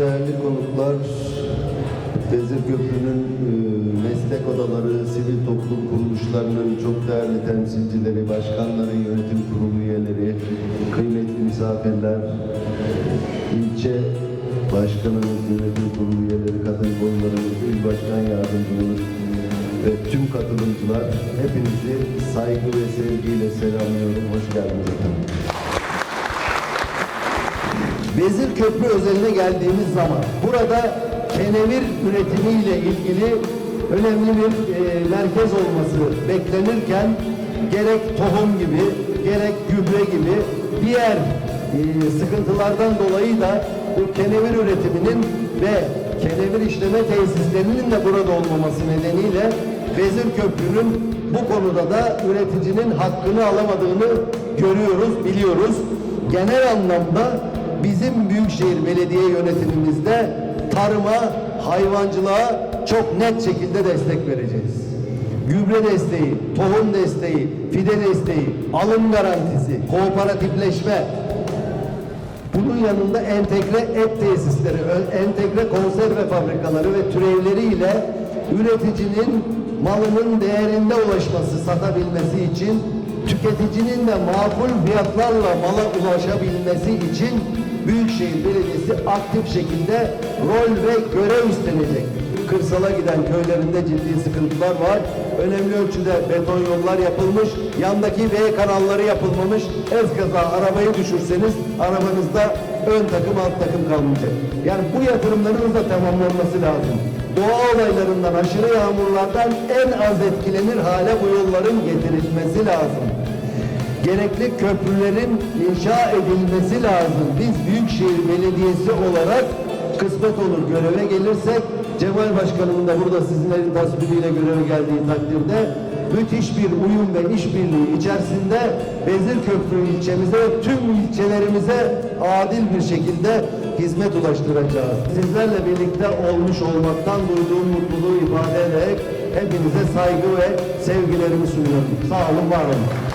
Değerli konuklar, Vezir Köprü'nün e, meslek odaları, sivil toplum kuruluşlarının çok değerli temsilcileri, başkanları, yönetim kurulu üyeleri, kıymetli misafirler, ilçe başkanımız, yönetim kurulu üyeleri, kadın kollarımız, il başkan yardımcımız ve tüm katılımcılar hepinizi saygı ve sevgiyle selamlıyorum. Hoş geldiniz efendim. Vezir Köprü özeline geldiğimiz zaman burada kenevir üretimiyle ilgili önemli bir e, merkez olması beklenirken gerek tohum gibi gerek gübre gibi diğer e, sıkıntılardan dolayı da bu kenevir üretiminin ve kenevir işleme tesislerinin de burada olmaması nedeniyle Vezir Köprü'nün bu konuda da üreticinin hakkını alamadığını görüyoruz, biliyoruz. Genel anlamda bizim Büyükşehir Belediye yönetimimizde tarıma, hayvancılığa çok net şekilde destek vereceğiz. Gübre desteği, tohum desteği, fide desteği, alım garantisi, kooperatifleşme, bunun yanında entegre et tesisleri, entegre konserve fabrikaları ve türevleriyle üreticinin malının değerinde ulaşması, satabilmesi için tüketicinin de makul fiyatlarla mala ulaşabilmesi için Büyükşehir Belediyesi aktif şekilde rol ve görev üstlenecek. Kırsala giden köylerinde ciddi sıkıntılar var. Önemli ölçüde beton yollar yapılmış. Yandaki V kanalları yapılmamış. Eskaza arabayı düşürseniz arabanızda ön takım alt takım kalmayacak. Yani bu yatırımların da tamamlanması lazım. Doğa olaylarından, aşırı yağmurlardan en az etkilenir hale bu yolların getirilmesi lazım gerekli köprülerin inşa edilmesi lazım. Biz Büyükşehir Belediyesi olarak kısmet olur göreve gelirsek Cemal Başkanımın da burada sizlerin tasvibiyle göreve geldiği takdirde müthiş bir uyum ve işbirliği içerisinde Vezir Köprü ilçemize tüm ilçelerimize adil bir şekilde hizmet ulaştıracağız. Sizlerle birlikte olmuş olmaktan duyduğum mutluluğu ifade ederek hepinize saygı ve sevgilerimi sunuyorum. Sağ olun, var olun.